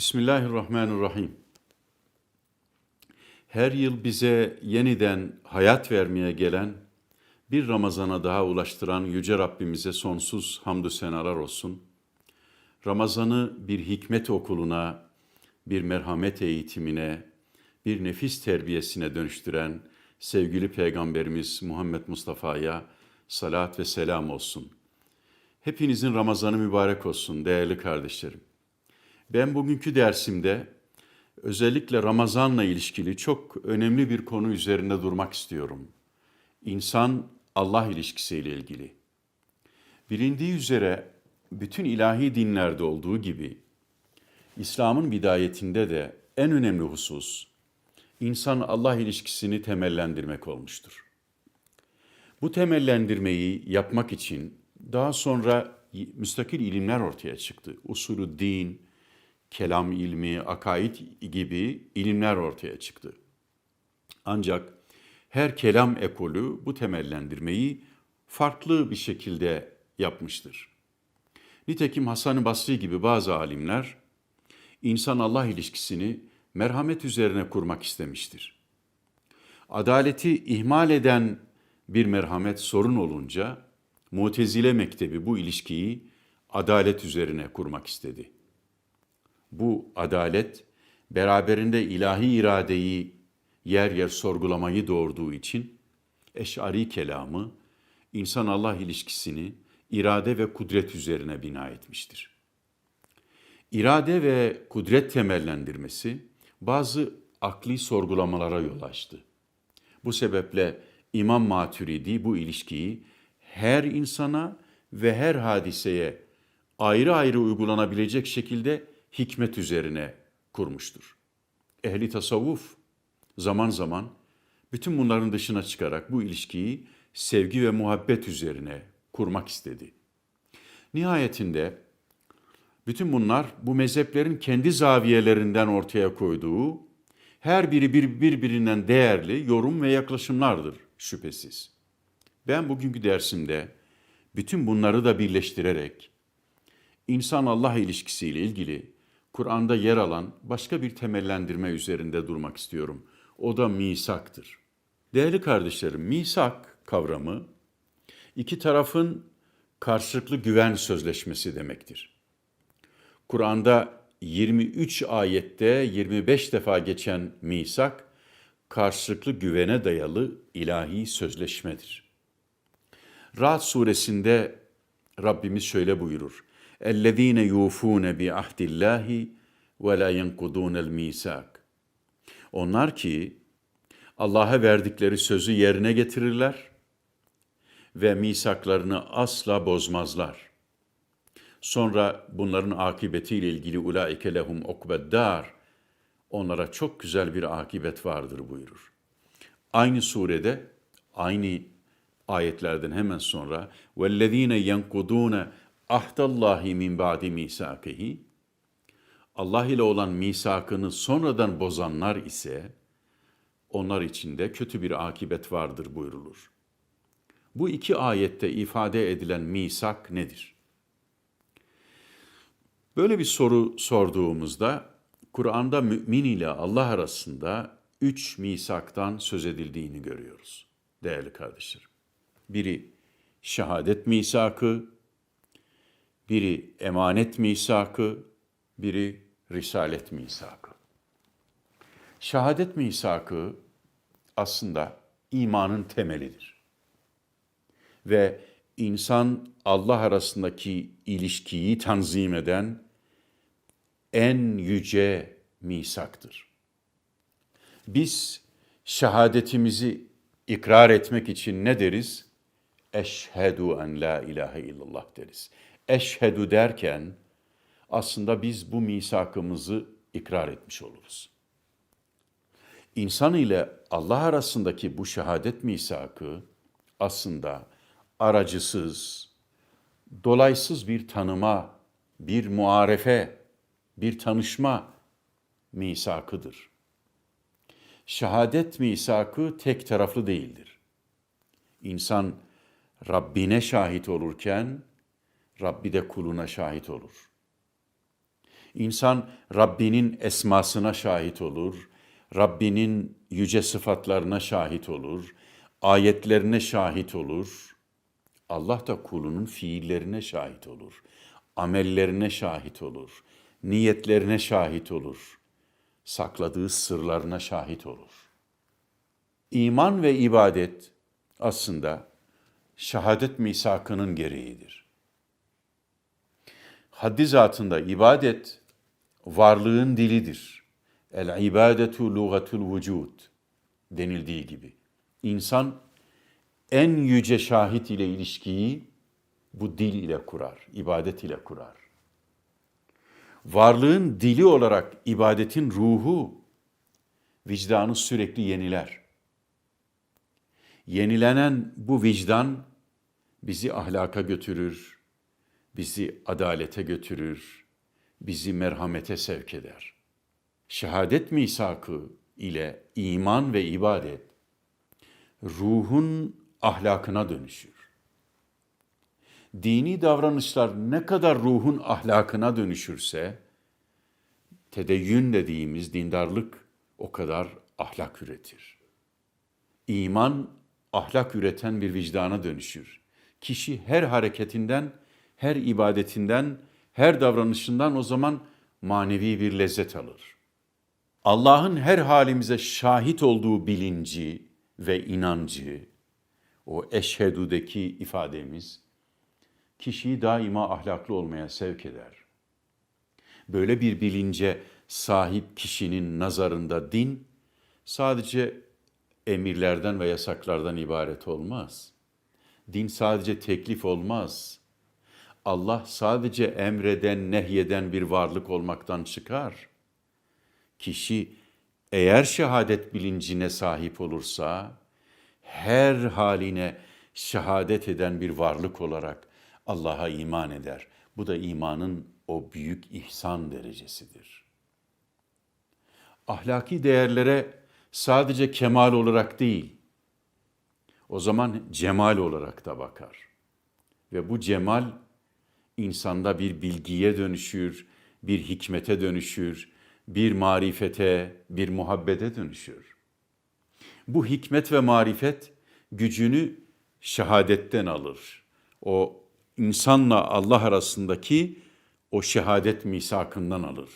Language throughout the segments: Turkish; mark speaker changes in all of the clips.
Speaker 1: Bismillahirrahmanirrahim. Her yıl bize yeniden hayat vermeye gelen, bir Ramazan'a daha ulaştıran Yüce Rabbimize sonsuz hamdü senalar olsun. Ramazan'ı bir hikmet okuluna, bir merhamet eğitimine, bir nefis terbiyesine dönüştüren sevgili Peygamberimiz Muhammed Mustafa'ya salat ve selam olsun. Hepinizin Ramazanı mübarek olsun değerli kardeşlerim. Ben bugünkü dersimde özellikle Ramazan'la ilişkili çok önemli bir konu üzerinde durmak istiyorum. İnsan Allah ilişkisiyle ilgili. Bilindiği üzere bütün ilahi dinlerde olduğu gibi İslam'ın bidayetinde de en önemli husus insan Allah ilişkisini temellendirmek olmuştur. Bu temellendirmeyi yapmak için daha sonra müstakil ilimler ortaya çıktı. Usulü din, kelam ilmi, akaid gibi ilimler ortaya çıktı. Ancak her kelam ekolü bu temellendirmeyi farklı bir şekilde yapmıştır. Nitekim Hasan-ı Basri gibi bazı alimler insan-Allah ilişkisini merhamet üzerine kurmak istemiştir. Adaleti ihmal eden bir merhamet sorun olunca Mutezile Mektebi bu ilişkiyi adalet üzerine kurmak istedi. Bu adalet beraberinde ilahi iradeyi yer yer sorgulamayı doğurduğu için eşari kelamı insan-Allah ilişkisini irade ve kudret üzerine bina etmiştir. İrade ve kudret temellendirmesi bazı akli sorgulamalara yol açtı. Bu sebeple İmam Maturidi bu ilişkiyi her insana ve her hadiseye ayrı ayrı uygulanabilecek şekilde hikmet üzerine kurmuştur. Ehli tasavvuf zaman zaman bütün bunların dışına çıkarak bu ilişkiyi sevgi ve muhabbet üzerine kurmak istedi. Nihayetinde bütün bunlar bu mezheplerin kendi zaviyelerinden ortaya koyduğu her biri bir birbirinden değerli yorum ve yaklaşımlardır şüphesiz. Ben bugünkü dersimde bütün bunları da birleştirerek insan Allah ilişkisiyle ilgili Kur'an'da yer alan başka bir temellendirme üzerinde durmak istiyorum. O da misaktır. Değerli kardeşlerim, misak kavramı iki tarafın karşılıklı güven sözleşmesi demektir. Kur'an'da 23 ayette 25 defa geçen misak karşılıklı güvene dayalı ilahi sözleşmedir. Ra'd suresinde Rabbimiz şöyle buyurur. اَلَّذ۪ينَ يُوفُونَ بِعَهْدِ اللّٰهِ وَلَا يَنْقُضُونَ الْمِيسَاقِ Onlar ki Allah'a verdikleri sözü yerine getirirler ve misaklarını asla bozmazlar. Sonra bunların akıbetiyle ilgili ulaike lehum ukbeddar onlara çok güzel bir akibet vardır buyurur. Aynı surede aynı ayetlerden hemen sonra vellezine yenkudune ahdallahi min ba'di misakihi Allah ile olan misakını sonradan bozanlar ise onlar için de kötü bir akibet vardır buyrulur. Bu iki ayette ifade edilen misak nedir? Böyle bir soru sorduğumuzda Kur'an'da mümin ile Allah arasında üç misaktan söz edildiğini görüyoruz değerli kardeşlerim. Biri şehadet misakı, biri emanet misakı, biri risalet misakı. Şehadet misakı aslında imanın temelidir. Ve insan Allah arasındaki ilişkiyi tanzim eden en yüce misaktır. Biz şehadetimizi ikrar etmek için ne deriz? Eşhedü en la ilahe illallah deriz. Eşhedü derken aslında biz bu misakımızı ikrar etmiş oluruz. İnsan ile Allah arasındaki bu şehadet misakı aslında aracısız, dolaysız bir tanıma, bir muarefe, bir tanışma misakıdır. Şehadet misakı tek taraflı değildir. İnsan Rabbine şahit olurken Rabbi de kuluna şahit olur. İnsan Rabbinin esmasına şahit olur, Rabbinin yüce sıfatlarına şahit olur, ayetlerine şahit olur. Allah da kulunun fiillerine şahit olur, amellerine şahit olur, niyetlerine şahit olur, sakladığı sırlarına şahit olur. İman ve ibadet aslında şehadet misakının gereğidir. Haddi zatında ibadet varlığın dilidir. El ibadetu lugatul vücud denildiği gibi. İnsan en yüce şahit ile ilişkiyi bu dil ile kurar, ibadet ile kurar. Varlığın dili olarak ibadetin ruhu vicdanı sürekli yeniler. Yenilenen bu vicdan bizi ahlaka götürür, bizi adalete götürür, bizi merhamete sevk eder. Şehadet misakı ile iman ve ibadet ruhun ahlakına dönüşür. Dini davranışlar ne kadar ruhun ahlakına dönüşürse, tedeyyün dediğimiz dindarlık o kadar ahlak üretir. İman ahlak üreten bir vicdana dönüşür. Kişi her hareketinden, her ibadetinden, her davranışından o zaman manevi bir lezzet alır. Allah'ın her halimize şahit olduğu bilinci ve inancı, o eşhedudeki ifademiz, kişiyi daima ahlaklı olmaya sevk eder. Böyle bir bilince sahip kişinin nazarında din sadece emirlerden ve yasaklardan ibaret olmaz. Din sadece teklif olmaz. Allah sadece emreden, nehyeden bir varlık olmaktan çıkar. Kişi eğer şehadet bilincine sahip olursa, her haline şehadet eden bir varlık olarak Allah'a iman eder. Bu da imanın o büyük ihsan derecesidir. Ahlaki değerlere sadece kemal olarak değil, o zaman cemal olarak da bakar. Ve bu cemal insanda bir bilgiye dönüşür, bir hikmete dönüşür, bir marifete, bir muhabbete dönüşür. Bu hikmet ve marifet gücünü şehadetten alır. O insanla Allah arasındaki o şehadet misakından alır.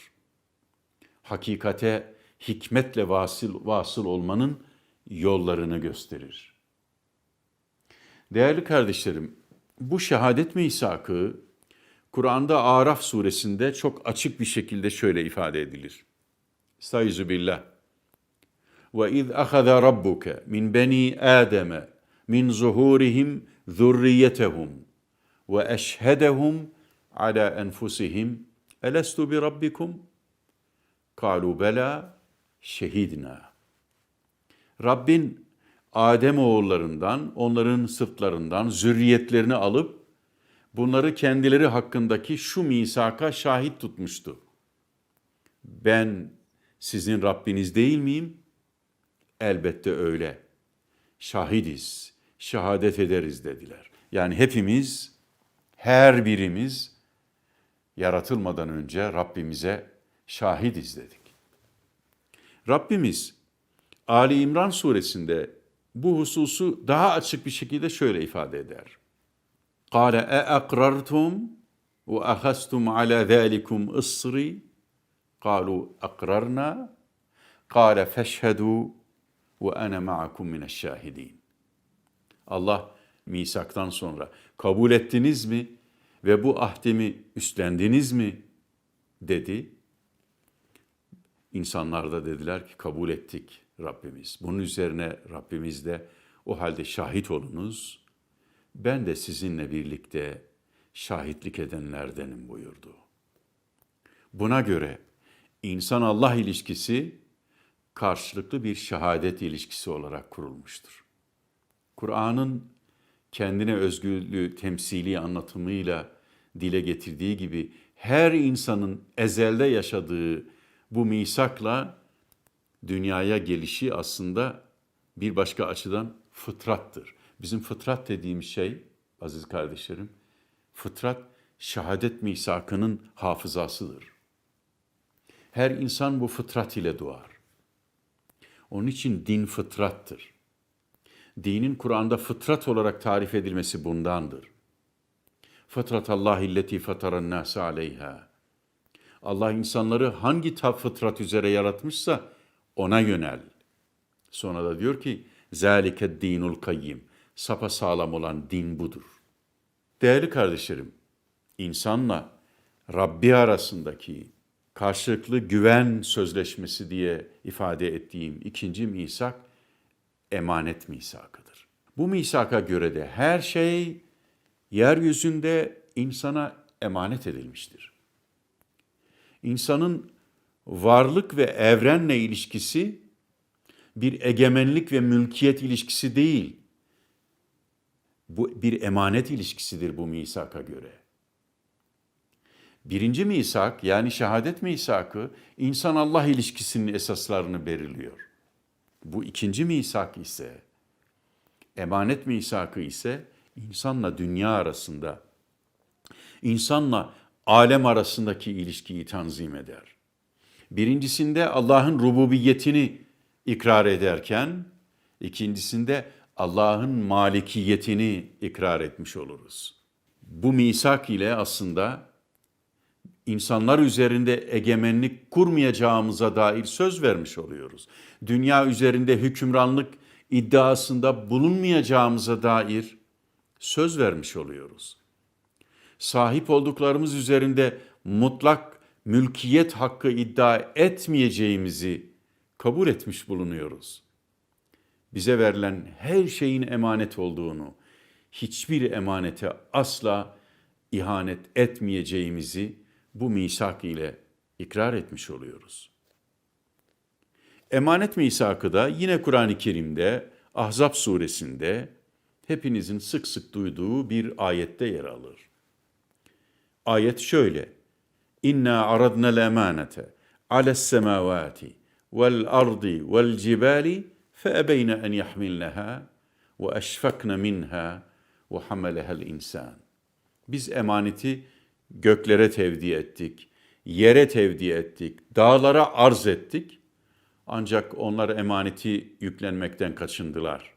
Speaker 1: Hakikate hikmetle vasıl, vasıl olmanın yollarını gösterir. Değerli kardeşlerim, bu şehadet misakı Kur'an'da Araf suresinde çok açık bir şekilde şöyle ifade edilir. Estaizu billah. Ve iz ahaza rabbuke min beni Adem min zuhurihim zurriyetehum ve eşhedehum ala enfusihim elestu bi rabbikum? Kalu bela şehidna. Rabbin Adem oğullarından, onların sırtlarından zürriyetlerini alıp bunları kendileri hakkındaki şu misaka şahit tutmuştu. Ben sizin Rabbiniz değil miyim? Elbette öyle. Şahidiz, şehadet ederiz dediler. Yani hepimiz, her birimiz yaratılmadan önce Rabbimize şahidiz dedik. Rabbimiz Ali İmran suresinde bu hususu daha açık bir şekilde şöyle ifade eder. قال أأقررتم وأخذتم على ذلكم إصري قالوا أقررنا قال فاشهدوا وأنا معكم من الشاهدين Allah misaktan sonra kabul ettiniz mi ve bu ahdimi üstlendiniz mi dedi. İnsanlar da dediler ki kabul ettik Rabbimiz. Bunun üzerine Rabbimiz de o halde şahit olunuz. ben de sizinle birlikte şahitlik edenlerdenim buyurdu. Buna göre insan Allah ilişkisi karşılıklı bir şehadet ilişkisi olarak kurulmuştur. Kur'an'ın kendine özgürlüğü temsili anlatımıyla dile getirdiği gibi her insanın ezelde yaşadığı bu misakla dünyaya gelişi aslında bir başka açıdan fıtrattır. Bizim fıtrat dediğimiz şey aziz kardeşlerim, fıtrat şehadet misakının hafızasıdır. Her insan bu fıtrat ile doğar. Onun için din fıtrattır. Dinin Kur'an'da fıtrat olarak tarif edilmesi bundandır. Fıtrat Allah illeti fataran nase aleyha. Allah insanları hangi tab fıtrat üzere yaratmışsa ona yönel. Sonra da diyor ki zalike dinul kayyim. Sapa sağlam olan din budur. Değerli kardeşlerim, insanla Rabbi arasındaki karşılıklı güven sözleşmesi diye ifade ettiğim ikinci misak emanet misakıdır. Bu misaka göre de her şey yeryüzünde insana emanet edilmiştir. İnsanın varlık ve evrenle ilişkisi bir egemenlik ve mülkiyet ilişkisi değil. Bu bir emanet ilişkisidir bu misaka göre. Birinci misak yani şehadet misakı insan Allah ilişkisinin esaslarını belirliyor. Bu ikinci misak ise emanet misakı ise insanla dünya arasında insanla alem arasındaki ilişkiyi tanzim eder. Birincisinde Allah'ın rububiyetini ikrar ederken ikincisinde Allah'ın malikiyetini ikrar etmiş oluruz. Bu misak ile aslında insanlar üzerinde egemenlik kurmayacağımıza dair söz vermiş oluyoruz. Dünya üzerinde hükümranlık iddiasında bulunmayacağımıza dair söz vermiş oluyoruz. Sahip olduklarımız üzerinde mutlak mülkiyet hakkı iddia etmeyeceğimizi kabul etmiş bulunuyoruz. Bize verilen her şeyin emanet olduğunu, hiçbir emanete asla ihanet etmeyeceğimizi bu misak ile ikrar etmiş oluyoruz. Emanet misakı da yine Kur'an-ı Kerim'de Ahzab suresinde hepinizin sık sık duyduğu bir ayette yer alır. Ayet şöyle. İnna aradna l-emanete ales semavati vel ardi vel cibali فأبين أن يحملنها وأشفقن منها وحملها الإنسان. Biz emaneti göklere tevdi ettik, yere tevdi ettik, dağlara arz ettik. Ancak onlar emaneti yüklenmekten kaçındılar.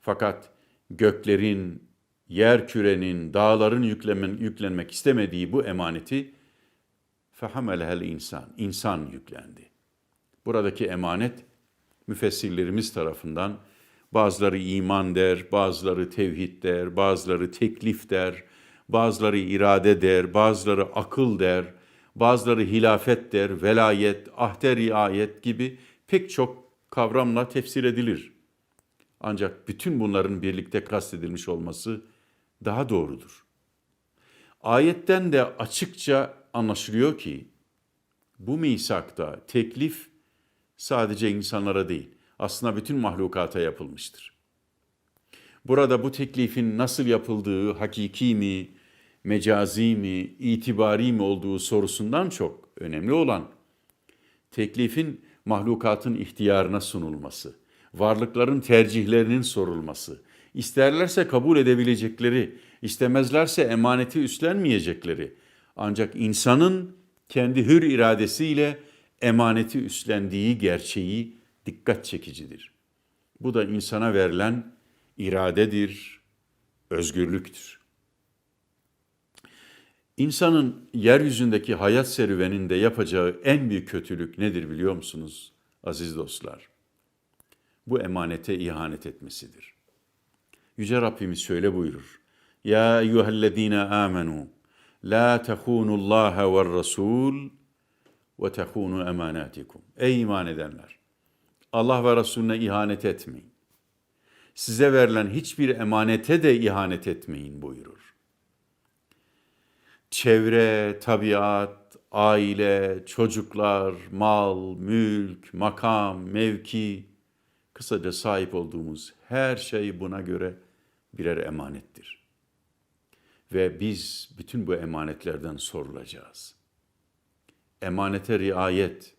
Speaker 1: Fakat göklerin, yer kürenin, dağların yüklemen, yüklenmek istemediği bu emaneti fehamelehel insan, insan yüklendi. Buradaki emanet müfessirlerimiz tarafından bazıları iman der, bazıları tevhid der, bazıları teklif der, bazıları irade der, bazıları akıl der, bazıları hilafet der, velayet, ahde riayet gibi pek çok kavramla tefsir edilir. Ancak bütün bunların birlikte kastedilmiş olması daha doğrudur. Ayetten de açıkça anlaşılıyor ki bu misakta teklif sadece insanlara değil, aslında bütün mahlukata yapılmıştır. Burada bu teklifin nasıl yapıldığı, hakiki mi, mecazi mi, itibari mi olduğu sorusundan çok önemli olan teklifin mahlukatın ihtiyarına sunulması, varlıkların tercihlerinin sorulması, isterlerse kabul edebilecekleri, istemezlerse emaneti üstlenmeyecekleri, ancak insanın kendi hür iradesiyle emaneti üstlendiği gerçeği dikkat çekicidir. Bu da insana verilen iradedir, özgürlüktür. İnsanın yeryüzündeki hayat serüveninde yapacağı en büyük kötülük nedir biliyor musunuz aziz dostlar? Bu emanete ihanet etmesidir. Yüce Rabbimiz şöyle buyurur. Ya eyyühellezine amenu la tehunullaha ve rasul ve tehunu emanatikum. Ey iman edenler! Allah ve Resulüne ihanet etmeyin. Size verilen hiçbir emanete de ihanet etmeyin buyurur. Çevre, tabiat, aile, çocuklar, mal, mülk, makam, mevki, kısaca sahip olduğumuz her şey buna göre birer emanettir. Ve biz bütün bu emanetlerden sorulacağız.'' Emanete riayet,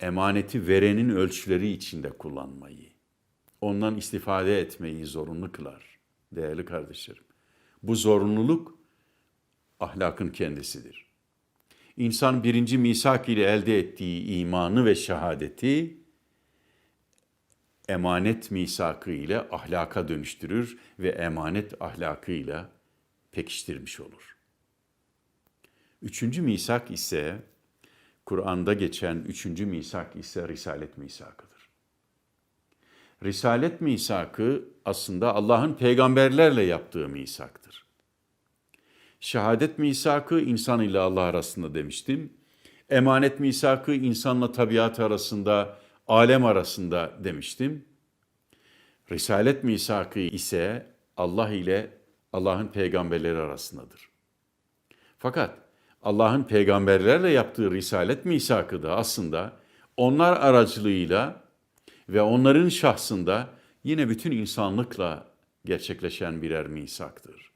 Speaker 1: emaneti verenin ölçüleri içinde kullanmayı, ondan istifade etmeyi zorunlu kılar değerli kardeşlerim. Bu zorunluluk ahlakın kendisidir. İnsan birinci misak ile elde ettiği imanı ve şehadeti emanet misakı ile ahlaka dönüştürür ve emanet ahlakıyla pekiştirmiş olur. Üçüncü misak ise Kur'an'da geçen üçüncü misak ise Risalet misakıdır. Risalet misakı aslında Allah'ın peygamberlerle yaptığı misaktır. Şehadet misakı insan ile Allah arasında demiştim. Emanet misakı insanla tabiat arasında, alem arasında demiştim. Risalet misakı ise Allah ile Allah'ın peygamberleri arasındadır. Fakat Allah'ın peygamberlerle yaptığı risalet misakı da aslında onlar aracılığıyla ve onların şahsında yine bütün insanlıkla gerçekleşen birer misaktır.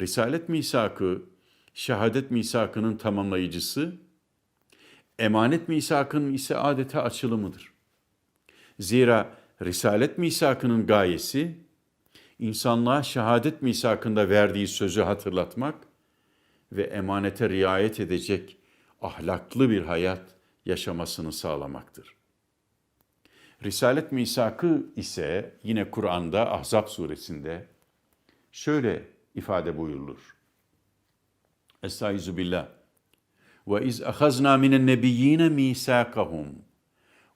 Speaker 1: Risalet misakı, şehadet misakının tamamlayıcısı, emanet misakının ise adeta açılımıdır. Zira risalet misakının gayesi, insanlığa şehadet misakında verdiği sözü hatırlatmak ve emanete riayet edecek ahlaklı bir hayat yaşamasını sağlamaktır. Risalet misakı ise yine Kur'an'da Ahzab suresinde şöyle ifade buyurulur. Estaizu billah. Ve iz ahazna minen nebiyyine misakahum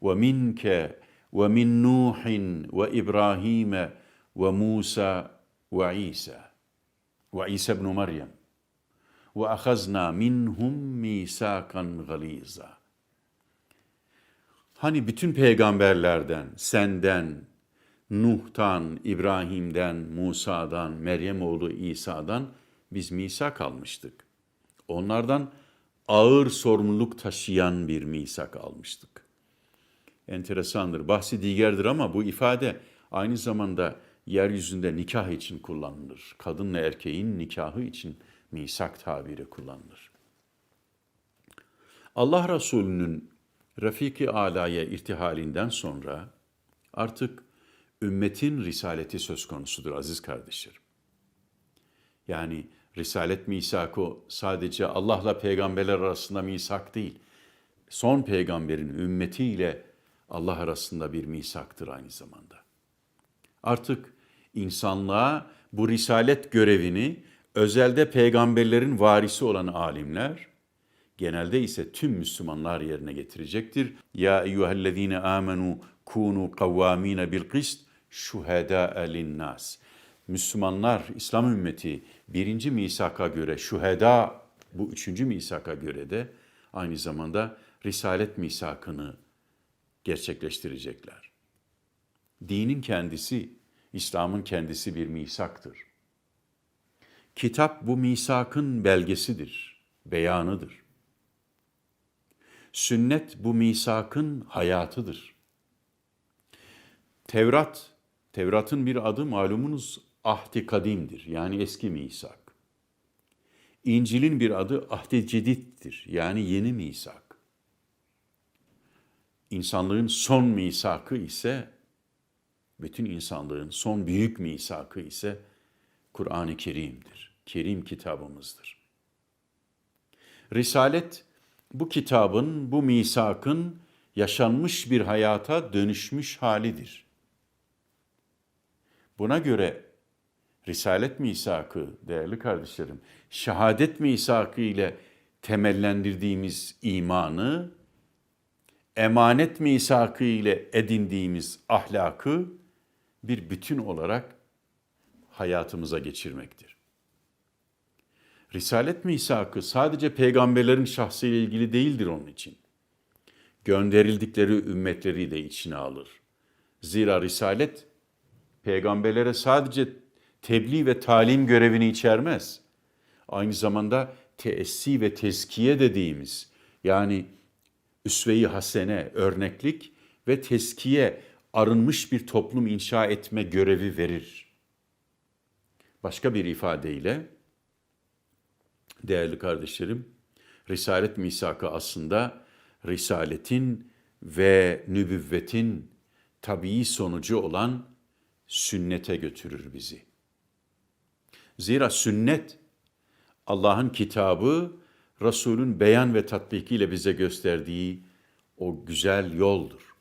Speaker 1: ve minke ve min Nuhin ve İbrahim ve Musa ve İsa ve İsa ibn Meryem ve ahazna minhum misakan galiza. Hani bütün peygamberlerden, senden, Nuh'tan, İbrahim'den, Musa'dan, Meryem oğlu İsa'dan biz misak almıştık. Onlardan ağır sorumluluk taşıyan bir misak almıştık. Enteresandır, bahsi digerdir ama bu ifade aynı zamanda yeryüzünde nikah için kullanılır. Kadınla erkeğin nikahı için misak tabiri kullanılır. Allah Resulü'nün Rafiki Ala'ya irtihalinden sonra artık ümmetin risaleti söz konusudur aziz kardeşlerim. Yani risalet misakı sadece Allah'la peygamberler arasında misak değil. Son peygamberin ümmetiyle Allah arasında bir misaktır aynı zamanda. Artık insanlığa bu risalet görevini özelde peygamberlerin varisi olan alimler, genelde ise tüm Müslümanlar yerine getirecektir. Ya eyyühellezine amenu kunu kavvamine bil kist şuhedâ linnas. Müslümanlar, İslam ümmeti birinci misaka göre şuheda, bu üçüncü misaka göre de aynı zamanda risalet misakını gerçekleştirecekler. Dinin kendisi, İslam'ın kendisi bir misaktır. Kitap bu misakın belgesidir, beyanıdır. Sünnet bu misakın hayatıdır. Tevrat, Tevrat'ın bir adı malumunuz ahdi kadimdir yani eski misak. İncil'in bir adı ahdi cedittir yani yeni misak. İnsanlığın son misakı ise, bütün insanlığın son büyük misakı ise Kur'an-ı Kerim'dir. Kerim kitabımızdır. Risalet, bu kitabın, bu misakın yaşanmış bir hayata dönüşmüş halidir. Buna göre Risalet misakı değerli kardeşlerim, şehadet misakı ile temellendirdiğimiz imanı, emanet misakı ile edindiğimiz ahlakı bir bütün olarak hayatımıza geçirmektir. Risalet misakı sadece peygamberlerin şahsıyla ilgili değildir onun için. Gönderildikleri ümmetleri de içine alır. Zira risalet peygamberlere sadece tebliğ ve talim görevini içermez. Aynı zamanda teessi ve tezkiye dediğimiz yani üsve-i hasene, örneklik ve teskiye arınmış bir toplum inşa etme görevi verir. Başka bir ifadeyle değerli kardeşlerim, Risalet misakı aslında Risaletin ve nübüvvetin tabii sonucu olan sünnete götürür bizi. Zira sünnet Allah'ın kitabı Resul'ün beyan ve tatbikiyle bize gösterdiği o güzel yoldur.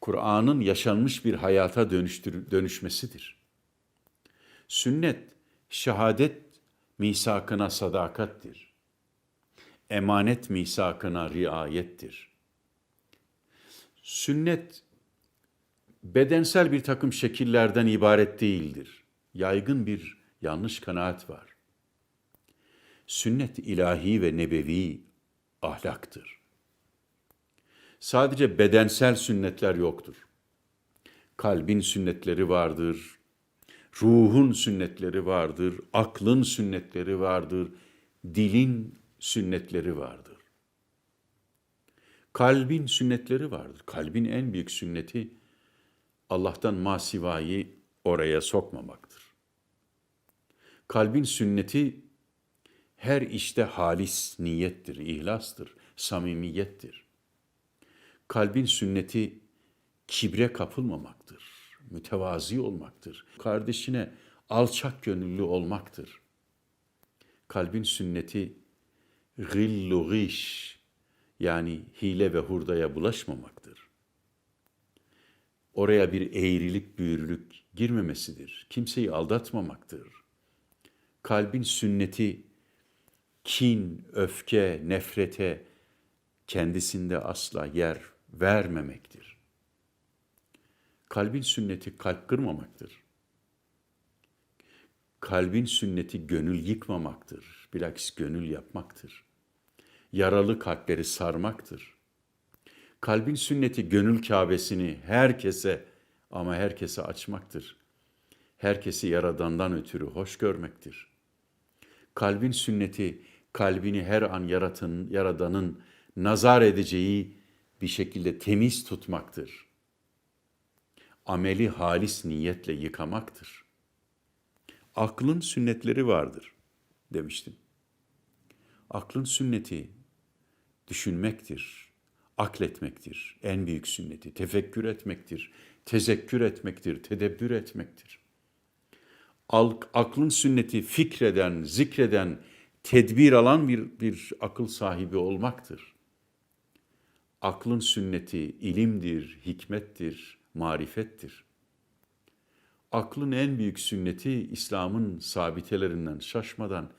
Speaker 1: Kur'an'ın yaşanmış bir hayata dönüştür, dönüşmesidir. Sünnet, şehadet misakına sadakattir. Emanet misakına riayettir. Sünnet, bedensel bir takım şekillerden ibaret değildir. Yaygın bir yanlış kanaat var. Sünnet ilahi ve nebevi ahlaktır. Sadece bedensel sünnetler yoktur. Kalbin sünnetleri vardır, ruhun sünnetleri vardır, aklın sünnetleri vardır, dilin sünnetleri vardır. Kalbin sünnetleri vardır. Kalbin en büyük sünneti Allah'tan masivayı oraya sokmamaktır. Kalbin sünneti her işte halis niyettir, ihlastır, samimiyettir. Kalbin sünneti kibre kapılmamaktır, mütevazi olmaktır. Kardeşine alçak gönüllü olmaktır. Kalbin sünneti gillu giş yani hile ve hurdaya bulaşmamaktır. Oraya bir eğrilik, büyürlük girmemesidir. Kimseyi aldatmamaktır. Kalbin sünneti kin, öfke, nefrete kendisinde asla yer vermemektir. Kalbin sünneti kalp kırmamaktır. Kalbin sünneti gönül yıkmamaktır. Bilakis gönül yapmaktır. Yaralı kalpleri sarmaktır. Kalbin sünneti gönül Kabe'sini herkese ama herkese açmaktır. Herkesi yaradandan ötürü hoş görmektir. Kalbin sünneti kalbini her an yaratın, yaradanın nazar edeceği bir şekilde temiz tutmaktır. Ameli halis niyetle yıkamaktır. Aklın sünnetleri vardır demiştim. Aklın sünneti düşünmektir, akletmektir. En büyük sünneti tefekkür etmektir, tezekkür etmektir, tedebbür etmektir. Aklın sünneti fikreden, zikreden, tedbir alan bir, bir akıl sahibi olmaktır. Aklın sünneti ilimdir, hikmettir, marifettir. Aklın en büyük sünneti İslam'ın sabitelerinden şaşmadan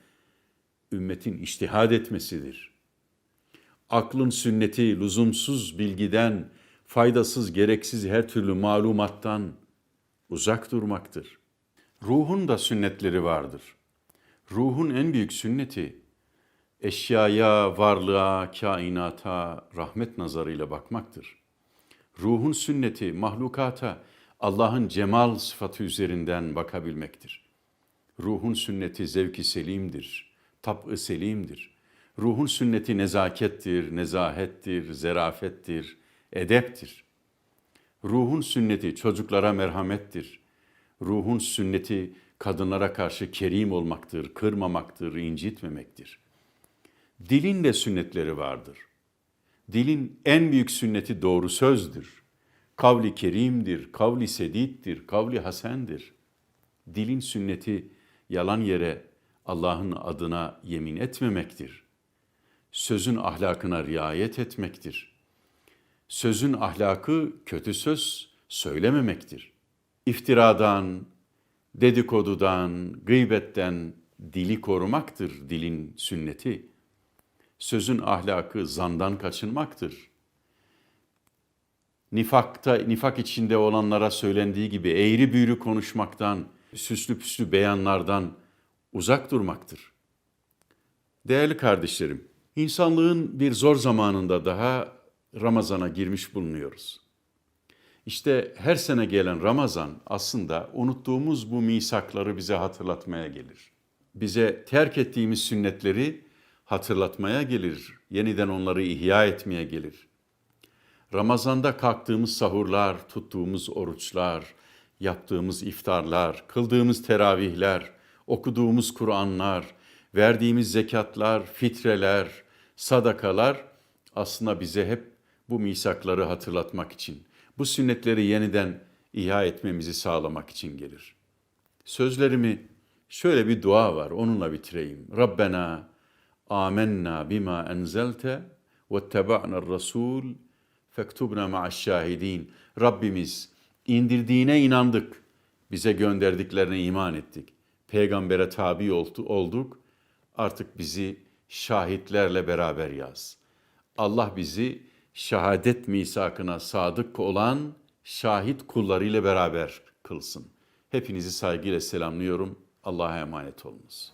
Speaker 1: ümmetin iştihad etmesidir. Aklın sünneti lüzumsuz bilgiden, faydasız, gereksiz her türlü malumattan uzak durmaktır. Ruhun da sünnetleri vardır. Ruhun en büyük sünneti eşyaya, varlığa, kainata rahmet nazarıyla bakmaktır. Ruhun sünneti mahlukata Allah'ın cemal sıfatı üzerinden bakabilmektir. Ruhun sünneti zevki selimdir, tab'ı selimdir. Ruhun sünneti nezakettir, nezahettir, zerafettir, edeptir. Ruhun sünneti çocuklara merhamettir. Ruhun sünneti kadınlara karşı kerim olmaktır, kırmamaktır, incitmemektir. Dilin de sünnetleri vardır. Dilin en büyük sünneti doğru sözdür. Kavli kerimdir, kavli sedittir, kavli hasendir. Dilin sünneti yalan yere Allah'ın adına yemin etmemektir. Sözün ahlakına riayet etmektir. Sözün ahlakı kötü söz söylememektir. İftiradan, dedikodudan, gıybetten dili korumaktır dilin sünneti. Sözün ahlakı zandan kaçınmaktır. Nifakta, nifak içinde olanlara söylendiği gibi eğri büğrü konuşmaktan, süslü püslü beyanlardan uzak durmaktır. Değerli kardeşlerim, insanlığın bir zor zamanında daha Ramazan'a girmiş bulunuyoruz. İşte her sene gelen Ramazan aslında unuttuğumuz bu misakları bize hatırlatmaya gelir. Bize terk ettiğimiz sünnetleri hatırlatmaya gelir, yeniden onları ihya etmeye gelir. Ramazanda kalktığımız sahurlar, tuttuğumuz oruçlar, yaptığımız iftarlar, kıldığımız teravihler, okuduğumuz Kur'anlar, verdiğimiz zekatlar, fitreler, sadakalar aslında bize hep bu misakları hatırlatmak için, bu sünnetleri yeniden ihya etmemizi sağlamak için gelir. Sözlerimi şöyle bir dua var, onunla bitireyim. Rabbena Amenna bima enzelte ve teba'na rasul fektubna ma'aş şahidin. Rabbimiz indirdiğine inandık. Bize gönderdiklerine iman ettik. Peygambere tabi oldu- olduk. Artık bizi şahitlerle beraber yaz. Allah bizi şehadet misakına sadık olan şahit kullarıyla beraber kılsın. Hepinizi saygıyla selamlıyorum. Allah'a emanet olunuz.